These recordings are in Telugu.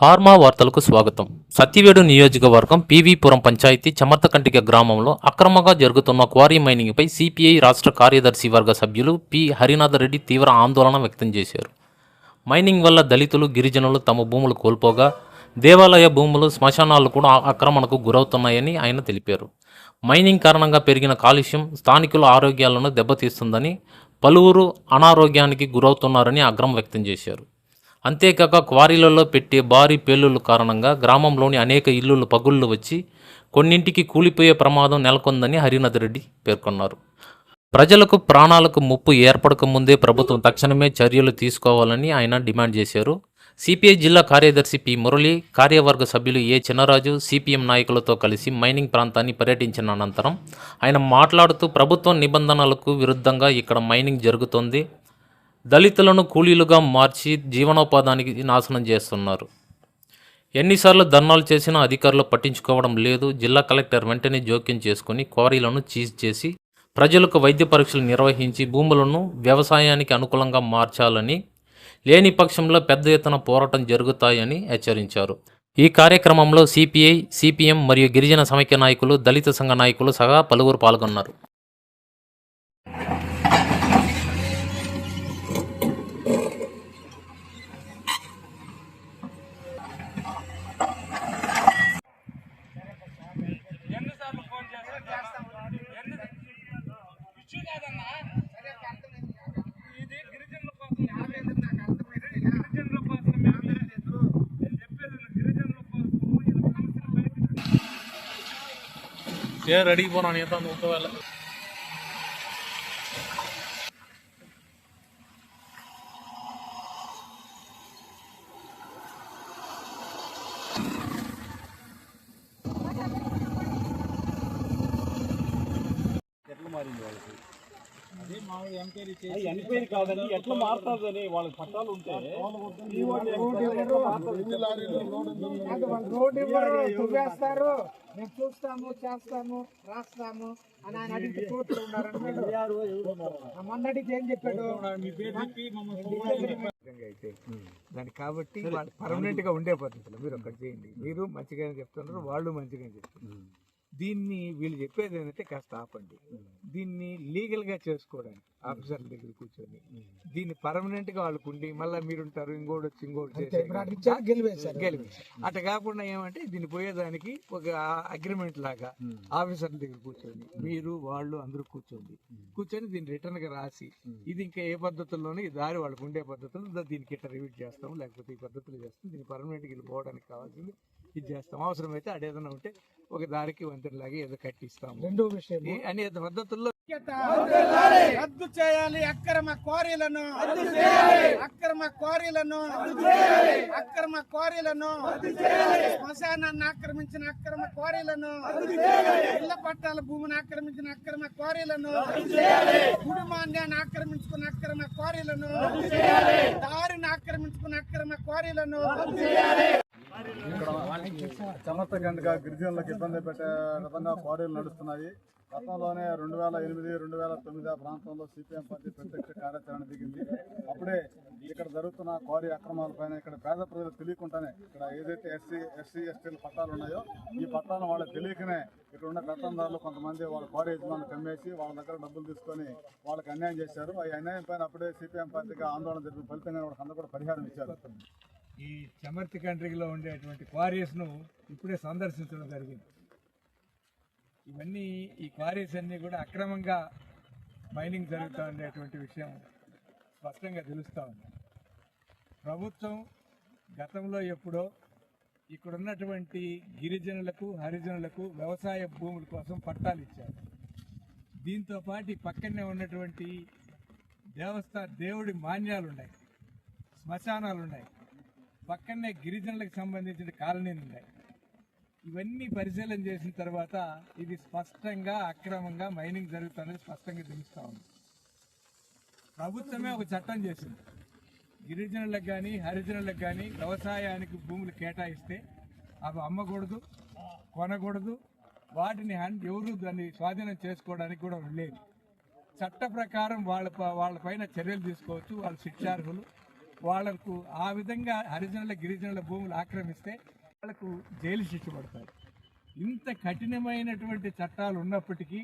ఆర్మా వార్తలకు స్వాగతం. సత్యవేడు నియోజకవర్గం పీవీపురం పంచాయతీ చమర్తకంటిక గ్రామంలో అక్రమంగా జరుగుతున్న క్వారీ మైనింగ్పై సిపిఐ రాష్ట్ర కార్యదర్శి వర్గ సభ్యులు పి. హరినాథ్ రెడ్డి తీవ్ర ఆందోళన వ్యక్తం చేశారు. మైనింగ్ వల్ల దళితులు గిరిజనులు తమ భూములు కోల్పోగా దేవాలయ భూములు శ్మశానాలు కూడా ఆక్రమణకు గురవుతున్నాయని ఆయన తెలిపారు. మైనింగ్ కారణంగా పెరిగిన కాలుష్యం స్థానికుల ఆరోగ్యాలను దెబ్బతీస్తుందని పలువురు అనారోగ్యానికి గురవుతున్నారని ఆగ్రహం వ్యక్తం చేశారు. అంతేకాక క్వారీలలో పెట్టే భారీ పేలుళ్ళ కారణంగా గ్రామంలోని అనేక ఇల్లులు పగుళ్ళు వచ్చి కొన్నింటికి కూలిపోయే ప్రమాదం నెలకొందని హరినాథరెడ్డి పేర్కొన్నారు. ప్రజలకు ప్రాణాలకు ముప్పు ఏర్పడక ముందే ప్రభుత్వం తక్షణమే చర్యలు తీసుకోవాలని ఆయన డిమాండ్ చేశారు. సిపిఐ జిల్లా కార్యదర్శి పి మురళి కార్యవర్గ సభ్యులు ఏ చిన్నరాజు సిపిఎం నాయకులతో కలిసి మైనింగ్ ప్రాంతాన్ని పర్యటించిన అనంతరం ఆయన మాట్లాడుతూ ప్రభుత్వం నిబంధనలకు విరుద్ధంగా ఇక్కడ మైనింగ్ జరుగుతోంది. దళితులను కూలీలుగా మార్చి జీవనోపాధానికి నాశనం చేస్తున్నారు. ఎన్నిసార్లు ధర్నాలు చేసినా అధికారులు పట్టించుకోవడం లేదు. జిల్లా కలెక్టర్ వెంటనే జోక్యం చేసుకుని క్వారీలను చీజ్ చేసి ప్రజలకు వైద్య పరీక్షలు నిర్వహించి భూములను వ్యవసాయానికి అనుకూలంగా మార్చాలని లేని పక్షంలో పెద్ద ఎత్తున పోరాటం జరుగుతాయని హెచ్చరించారు. ఈ కార్యక్రమంలో సిపిఐ సిపిఎం మరియు గిరిజన సమైక్య నాయకులు దళిత సంఘ నాయకులు సహా పలువురు పాల్గొన్నారు ఎన్నిసార్లు ఫోన్ చేస్తాం ఇష్యూ కాదన్నా ఇది గిరిజనుల కోసం గిరిజనుల కోసం మేము నేను చెప్పేది విను. గిరిజనుల కోసం ఇలా సమస్యలు బయటికి సేర్ అడిగి పోనా నేత ఒకవేళ ఎంక్వైరీ కాదని ఎట్లా మారుతుందని వాళ్ళకి పట్టాలు ఉంటే రోడ్డు ఇవ్వరు తువ్వేస్తారు. మేము చూస్తాము చేస్తాము రాస్తాము అని ఆయన అడిగి కోర్టులో ఉన్నారని మొన్నటికి ఏం చెప్పాడు? అయితే దానికి కాబట్టి వాళ్ళు పర్మనెంట్గా ఉండే పద్ధతిలో మీరు ఒకటి చేయండి. మీరు మంచిగానే చెప్తున్నారు వాళ్ళు మంచిగానే చెప్తున్నారు. దీన్ని వీళ్ళు చెప్పేది ఏంటంటే కాస్త ఆపండి. దీన్ని లీగల్గా చేసుకోవడానికి ఆఫీసర్ల దగ్గర కూర్చొని దీన్ని పర్మనెంట్గా వాళ్ళకు ఉండి మళ్ళీ మీరుంటారు ఇంకోటి వచ్చి ఇంకోటి. గెలిపేశారు. అట్లా కాకుండా ఏమంటే దీన్ని పోయేదానికి ఒక అగ్రిమెంట్ లాగా ఆఫీసర్ల దగ్గర కూర్చొని మీరు వాళ్ళు అందరూ కూర్చోండి. కూర్చొని దీన్ని రిటర్న్గా రాసి ఇది ఇంకా ఏ పద్ధతుల్లోనే ఈ దారి వాళ్ళకు ఉండే పద్ధతులు దీనికి ఇట్లా రివ్యూ చేస్తాం లేకపోతే ఈ పద్ధతులు చేస్తాం దీన్ని పర్మనెంట్గా వెళ్ళిపోవడానికి కావాల్సింది ఇది చేస్తాం. అవసరమైతే అడేదన్నా ఉంటే ఒక దారికి వంతెనలాగా ఏదో కట్టిస్తాము. రెండో విషయం. అనేక పద్ధతుల్లో రద్దు చేయాలి అక్రమ క్వారీలను. అక్రమ క్వారీలను. అక్రమ క్వారీలను. శ్మశానాన్ని ఆక్రమించిన అక్రమ క్వారీలను. ఇళ్ళ పట్టాల భూమిని ఆక్రమించిన అక్రమ క్వారీలను. కుటుంబాన్ని ఆక్రమించుకున్న అక్రమ క్వారీలను. దారిని ఆక్రమించుకున్న అక్రమ క్వారీలను. సమర్థ గంటగా గిరిజనులకు ఇబ్బంది పెట్టే విధంగా క్వారీలు నడుస్తున్నాయి. గతంలోనే రెండు వేల ఎనిమిది రెండు వేల తొమ్మిది ఆ ప్రాంతంలో సిపిఎం పార్టీ ప్రత్యక్ష కార్యాచరణ దిగింది. అప్పుడే ఇక్కడ జరుగుతున్న క్వారీ అక్రమాలపైన ఇక్కడ పేద ప్రజలు తెలియకుండానే ఇక్కడ ఏదైతే ఎస్సీ ఎస్సీ ఎస్టీల పట్టాలు ఉన్నాయో ఈ పట్టాలను వాళ్ళకి తెలియకనే ఇక్కడ ఉన్న గతందారులు కొంతమంది వాళ్ళ క్వారీ యజమానులు కమ్మేసి వాళ్ళ దగ్గర డబ్బులు తీసుకొని వాళ్ళకి అన్యాయం చేశారు. ఈ అన్యాయం పైన అప్పుడే సిపిఎం పార్టీగా ఆందోళన జరిపిన ఫలితంగా వాళ్ళకి అందరూ కూడా పరిహారం ఇచ్చారు. ఈ చమర్తి కంట్రీలో ఉండేటువంటి క్వారీస్ను ఇప్పుడే సందర్శించడం జరిగింది. ఇవన్నీ ఈ క్వారీస్ అన్నీ కూడా అక్రమంగా మైనింగ్ జరుగుతూ ఉండేటువంటి విషయం స్పష్టంగా తెలుస్తూ ఉంది. ప్రభుత్వం గతంలో ఎప్పుడో ఇక్కడ ఉన్నటువంటి గిరిజనులకు హరిజనులకు వ్యవసాయ భూముల కోసం పట్టాలు ఇచ్చారు. దీంతో పాటు పక్కనే ఉన్నటువంటి దేవస్థా దేవుడి మాన్యాలు ఉన్నాయి శ్మశానాలు ఉన్నాయి పక్కనే గిరిజనులకు సంబంధించిన కాలనీలు ఉన్నాయి. ఇవన్నీ పరిశీలన చేసిన తర్వాత ఇది స్పష్టంగా అక్రమంగా మైనింగ్ జరుగుతుందని స్పష్టంగా తెలుస్తూ ఉంది. ప్రభుత్వమే ఒక చట్టం చేసింది. గిరిజనులకు కానీ హరిజనులకు కానీ వ్యవసాయానికి భూములు కేటాయిస్తే అవి అమ్మకూడదు కొనకూడదు వాటిని హన్- ఎవరు దాన్ని స్వాధీనం చేసుకోవడానికి కూడా లేదు చట్ట ప్రకారం వాళ్ళ ప- వాళ్ళ పైన చర్యలు తీసుకోవచ్చు వాళ్ళు శిక్షార్హులు. వాళ్ళకు ఆ విధంగా హరిజనుల గిరిజనుల భూములు ఆక్రమిస్తే వాళ్ళకు జైలు శిక్ష పడతారు. ఇంత కఠినమైనటువంటి చట్టాలు ఉన్నప్పటికీ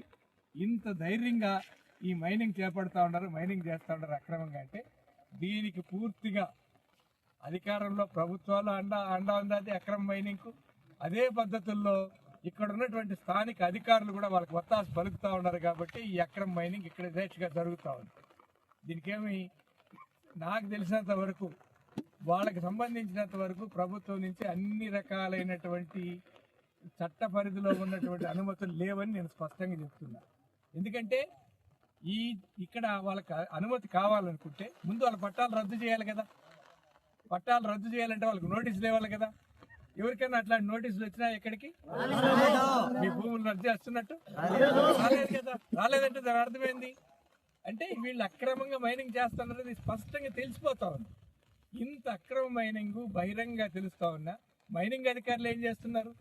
ఇంత ధైర్యంగా ఈ మైనింగ్ చేపడతా ఉన్నారు మైనింగ్ చేస్తూ ఉన్నారు అక్రమంగా అంటే దీనికి పూర్తిగా అధికారంలో ప్రభుత్వాలు అండా అండా ఉన్నది అక్రమ మైనింగ్కు. అదే పద్ధతుల్లో ఇక్కడ ఉన్నటువంటి స్థానిక అధికారులు కూడా వాళ్ళకి ఒత్తాసు పలుకుతూ ఉన్నారు కాబట్టి ఈ అక్రమ మైనింగ్ ఇక్కడ యథేచ్ఛగా జరుగుతూ ఉంది. దీనికేమి నాకు తెలిసినంత వరకు వాళ్ళకి సంబంధించినంత వరకు ప్రభుత్వం నుంచి అన్ని రకాలైనటువంటి చట్ట పరిధిలో ఉన్నటువంటి అనుమతులు లేవని నేను స్పష్టంగా చెప్తున్నా. ఎందుకంటే ఈ ఇక్కడ వాళ్ళకి అనుమతి కావాలనుకుంటే ముందు వాళ్ళ పట్టాలు రద్దు చేయాలి కదా. పట్టాలు రద్దు చేయాలంటే వాళ్ళకి నోటీసులు ఇవ్వాలి కదా. ఎవరికైనా అట్లాంటి నోటీసులు వచ్చినా ఎక్కడికి? మీ భూములు రద్దు చేస్తున్నట్టు? రాలేదు కదా. రాలేదంటే దాని అర్థమైంది అంటే వీళ్ళు అక్రమంగా మైనింగ్ చేస్తున్నది స్పష్టంగా తెలిసిపోతా ఉంది. ఇంత అక్రమ మైనింగ్ బహిరంగ తెలుస్తా ఉన్నా మైనింగ్ అధికారులు ఏం చేస్తున్నారు?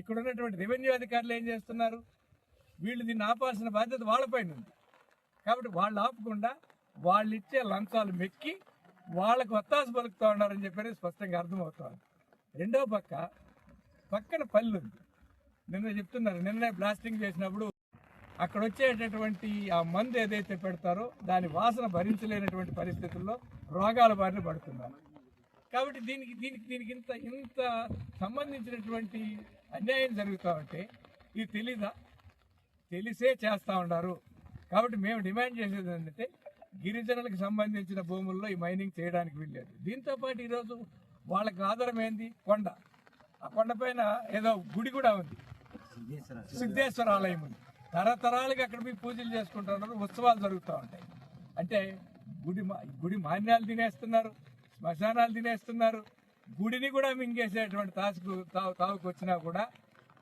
ఇక్కడ ఉన్నటువంటి రెవెన్యూ అధికారులు ఏం చేస్తున్నారు? వీళ్ళు దీన్ని ఆపాల్సిన బాధ్యత వాళ్ళపైన ఉంది. కాబట్టి వాళ్ళు ఆపకుండా వాళ్ళు ఇచ్చే లంచాలు మెక్కి వాళ్ళకు ఒత్తాసు పలుకుతూ ఉన్నారని చెప్పి స్పష్టంగా అర్థమవుతుంది రెండో పక్క పక్కన పల్లి ఉంది. నిన్న చెప్తున్నారు నిన్నే బ్లాస్టింగ్ చేసినప్పుడు అక్కడ వచ్చేటటువంటి ఆ మందు ఏదైతే పెడతారో దాని వాసన భరించలేనటువంటి పరిస్థితుల్లో రోగాల బారిన పడుతున్నారు. కాబట్టి దీనికి దీనికి దీనికి ఇంత ఇంత సంబంధించినటువంటి అన్యాయం జరుగుతూ ఉంటే ఇది తెలీదా? తెలిసే చేస్తూ ఉన్నారు కాబట్టి మేము డిమాండ్ చేసేది ఏంటంటే గిరిజనులకు సంబంధించిన భూముల్లో ఈ మైనింగ్ చేయడానికి వీల్లేదు. దీంతో పాటు ఈరోజు వాళ్ళకి ఆధారం ఏంది? కొండ. ఆ కొండపైన ఏదో గుడి కూడా ఉంది. సిద్ధేశ్వర ఆలయం ఉంది. తరతరాలుగా అక్కడ పోయి పూజలు చేసుకుంటున్నారు ఉత్సవాలు జరుగుతూ ఉంటాయి. అంటే గుడి మా- గుడి మాన్యాలు తినేస్తున్నారు శ్మశానాలు తినేస్తున్నారు గుడిని కూడా మింగేసేటువంటి తాసుకు తావు తావుకు వచ్చినా కూడా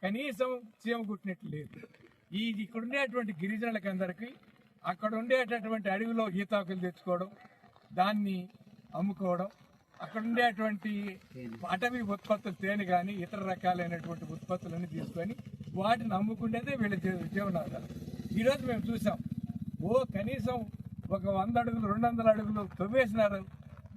కనీసం చీమ కుట్టినట్లు లేదు. ఈ ఇక్కడ ఉండేటువంటి గిరిజనులకి అందరికీ అక్కడ ఉండేటటువంటి అడవిలో ఈతాకులు తెచ్చుకోవడం దాన్ని అమ్ముకోవడం అక్కడ ఉండేటువంటి అటవీ ఉత్పత్తులు తేనె కానీ ఇతర రకాలైనటువంటి ఉత్పత్తులన్నీ తీసుకొని వాటిని అమ్ముకునేదే వీళ్ళ జీవనాధారం. ఈరోజు మేము చూసాం ఓ కనీసం ఒక వంద అడుగులు రెండు వందల అడుగులు తవ్వేసినారు.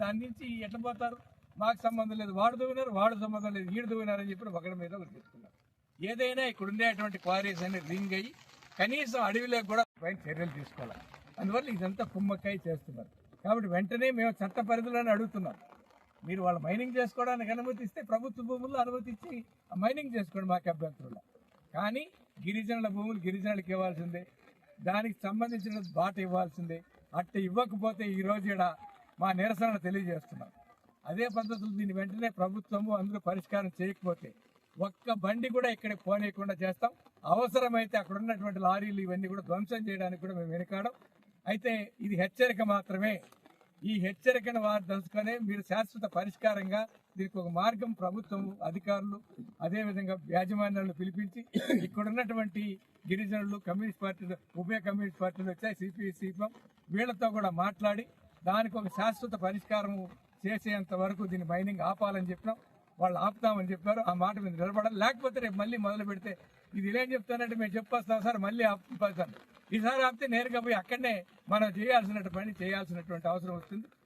దాని నుంచి ఎట్లా పోతారు? మాకు సంబంధం లేదు. వాడు తవ్వినారు వాడు సంబంధం లేదు. వీడు తవ్వినారని చెప్పి ఒకరి మీద ఒకరు చెప్తున్నారు ఏదైనా ఇక్కడ ఉండేటువంటి క్వారీస్ అన్ని రింగ్ అయ్యి కనీసం అడవిలోకి కూడా పైన చర్యలు తీసుకోవాలి. అందువల్ల ఇదంతా కుమ్మక్కాయ చేస్తున్నారు. కాబట్టి వెంటనే మేము చట్ట పరిధిలోనే అడుగుతున్నాం. మీరు వాళ్ళు మైనింగ్ చేసుకోవడానికి అనుమతి ఇస్తే ప్రభుత్వ భూముల్లో అనుమతి ఇచ్చి ఆ మైనింగ్ చేసుకోండి మాకు అభ్యంతరంలో. కానీ గిరిజనుల భూములు గిరిజనులకు ఇవ్వాల్సిందే. దానికి సంబంధించిన బాట ఇవ్వాల్సిందే. అట్ట ఇవ్వకపోతే ఈ రోజు ఈడ మా నిరసన తెలియజేస్తున్నాం. అదే పద్ధతులు దీన్ని వెంటనే ప్రభుత్వము అందరూ పరిష్కారం చేయకపోతే ఒక్క బండి కూడా ఇక్కడ పోనీయకుండా చేస్తాం. అవసరమైతే అక్కడ ఉన్నటువంటి లారీలు ఇవన్నీ కూడా ధ్వంసం చేయడానికి కూడా మేము వెనుకాడం. అయితే ఇది హెచ్చరిక మాత్రమే. ఈ హెచ్చరికను వారు తెలుసుకొని మీరు శాశ్వత పరిష్కారంగా దీనికి ఒక మార్గం ప్రభుత్వం అధికారులు అదేవిధంగా యాజమాన్యాలను పిలిపించి ఇక్కడ ఉన్నటువంటి గిరిజనులు కమ్యూనిస్ట్ పార్టీలు ఉభయ కమ్యూనిస్ట్ పార్టీలు వచ్చాయి సిపిఐ సిపిఎం వీళ్ళతో కూడా మాట్లాడి దానికి ఒక శాశ్వత పరిష్కారం చేసేంత వరకు దీన్ని మైనింగ్ ఆపాలని చెప్పినాం. వాళ్ళు ఆపుతామని చెప్పారు. ఆ మాట మీద నిలబడాలి. లేకపోతే రేపు మళ్ళీ మొదలు పెడితే ఇది ఇదేం చెప్తానంటే మేము చెప్పేస్తాం సార్ మళ్ళీ ఆపుతాను ఈసారి ఆపితే నేరుగా పోయి అక్కడనే మనం చేయాల్సినటువంటి పని చేయాల్సినటువంటి అవసరం వస్తుంది.